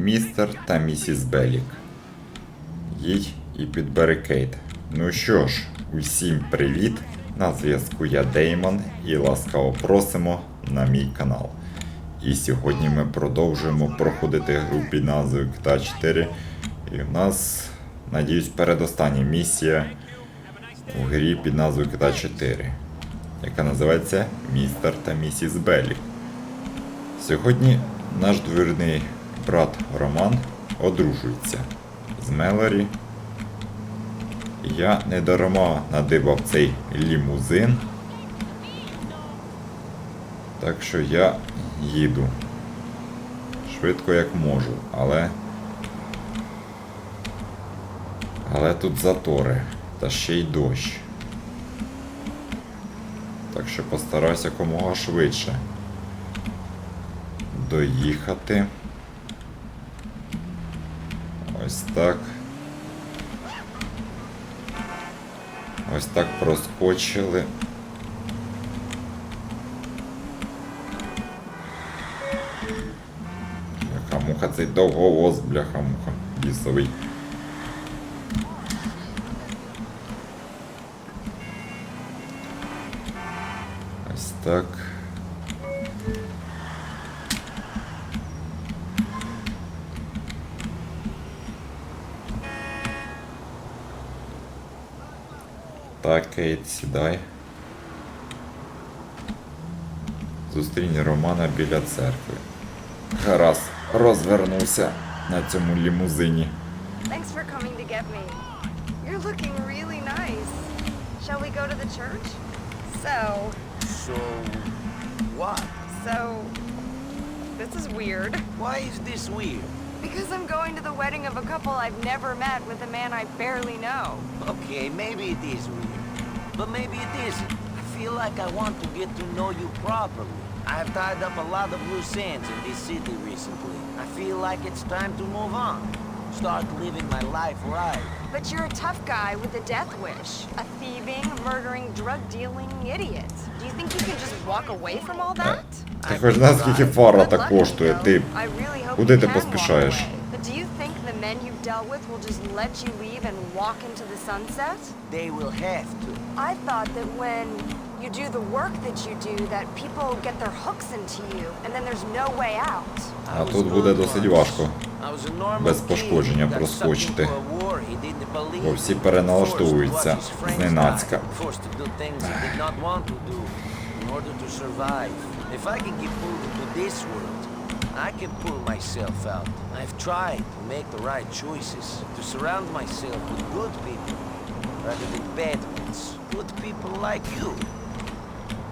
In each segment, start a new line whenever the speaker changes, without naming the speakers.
містер та місіс Белік. Їдь і підбери Кейт. Ну що ж, усім привіт! На зв'язку я Деймон і ласкаво просимо на мій канал. І сьогодні ми продовжуємо проходити гру під назвою GTA 4. І в нас, надіюсь, передостання місія у грі під назвою GTA 4, яка називається Містер та місіс Беллі. Сьогодні наш двірний брат Роман одружується з Мелорі. Я не дарма надибав цей лімузин. Так що я їду. Швидко як можу, але. Але тут затори та ще й дощ. Так що постараюся якомога швидше доїхати. Ось так. Ось так проскочили. Бляха-муха, цей довговоз, бляха-муха, лісовий. Ось так. Так, Кейт, сідай. Зустрінь Романа біля церкви. Гаразд, розвернувся на цьому лімузині.
Thanks for coming to get me. You're looking really nice. Shall we go to the church? So,
So, what?
so. This is weird.
Why is this weird?
Because I'm going to the wedding of a couple I've never met with a man I barely know.
Okay, maybe it is weird. But maybe it isn't. I feel like I want to get to know you properly. I have tied up a lot of loose ends in this city recently. I feel like it's time to move on. Start living my life right.
But you're a tough guy with a death wish. A thieving, murdering, drug dealing idiot. Do you think you can just walk away from all that?
Ти хоч знаєш, скільки фара та коштує, ти.
I really hope
Куди
you
ти
can walk
поспішаєш?
away. But do you think the men you've dealt with will just let you leave and walk into the sunset?
They will have to.
I thought that when you do the work that you do, that people get their hooks into you, and then there's no way out.
А тут буде досить важко.
I was a normal
без пошкодження проскочити. Бо всі переналаштовуються зненацька.
If I can get pulled into this world, I can pull myself out. I've tried to make the right choices, to surround myself with good people rather than bad ones. Good people like you.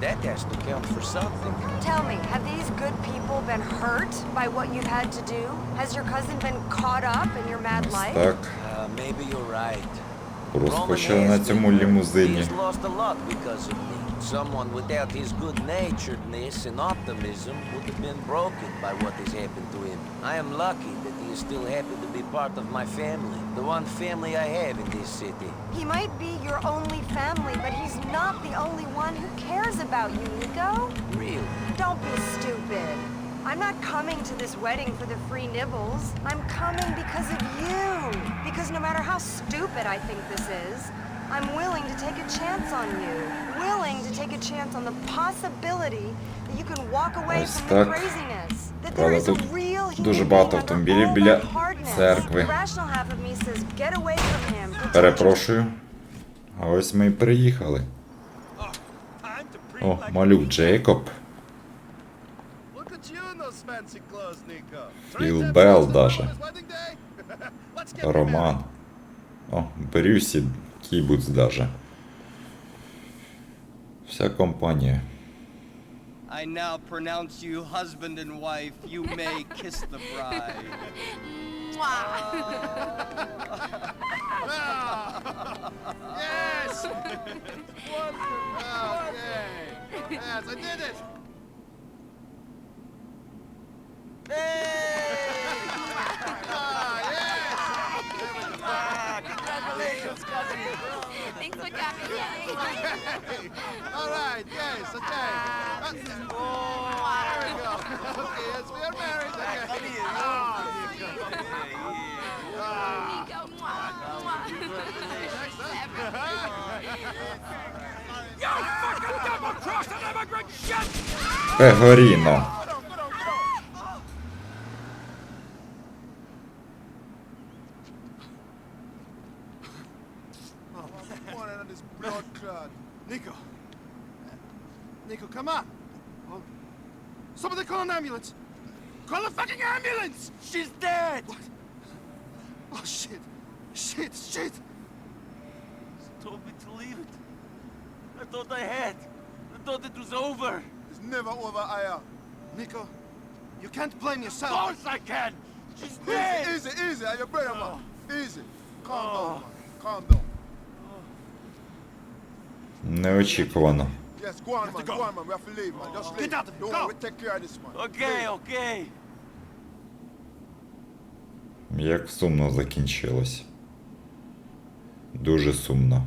That has to count for something.
Tell me, have these good people been hurt by what you've had to do? Has your cousin been caught up in your mad
Ось
life?
так.
Uh, maybe you're right.
Проскочили на цьому лімузині.
He's lost a lot because of me. Someone without his good-naturedness and optimism would have been broken by what has happened to him. I am lucky that he is still happy to be part of my family, the one family I have in this city.
He might be your only family, but he's not the only one who cares about you, Nico.
Really?
Don't be stupid. I'm not coming to this wedding for the free nibbles. I'm coming because of you. Because no matter how stupid I think this is, I'm willing to take a chance on you. Willing to take a chance on the possibility that you can walk away
Ось
from
так.
the craziness. That there
Правда,
is a
тут
real human
дуже
being
багато
under
автомобілів
all
біля
that hardness.
церкви.
The rational half of me says, get away from him. protect
Перепрошую. А ось ми і приїхали. О, малюк Джейкоб. Філ Белл даже. Роман. О, Брюсі Кібуц даже. Вся компанія.
I now pronounce you husband and wife. You may kiss the bride.
Yes! Wonderful. Okay. Yes, I did it. All right, yes, okay. Oh, there we go. Okay, yes, we are married. Okay. Oh, Oh. Somebody call an ambulance. Call a fucking ambulance!
She's dead!
What? Oh shit. Shit, shit.
Told me to leave it. I thought I had. I thought it was over.
It's never over, Aya. Nico, you can't blame
Of
yourself.
course I can! She's
Easy,
dead!
easy, easy. Are you brother, man? Easy. Calm
Oh.
down, man. Calm down.
Неочікувано.
Yes, go on, man. Go. go. on, man. We have to leave, man. Just leave.
Get out of here.
Don't
Go.
worry, we take care of this, man.
Okay,
Leave.
okay.
Як сумно закінчилось. Дуже сумно.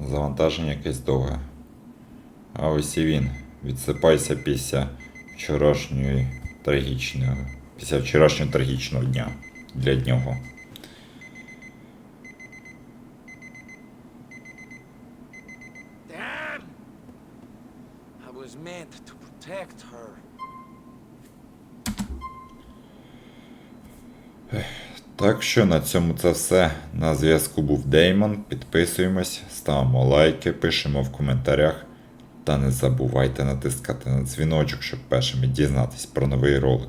Завантаження якесь довге. А ось і він. Відсипайся після вчорашньої трагічного. Після вчорашнього трагічного дня для нього. Так що на цьому це все. На зв'язку був Деймон. Підписуємось, ставимо лайки, пишемо в коментарях. Та не забувайте натискати на дзвіночок, щоб першими дізнатись про новий ролик.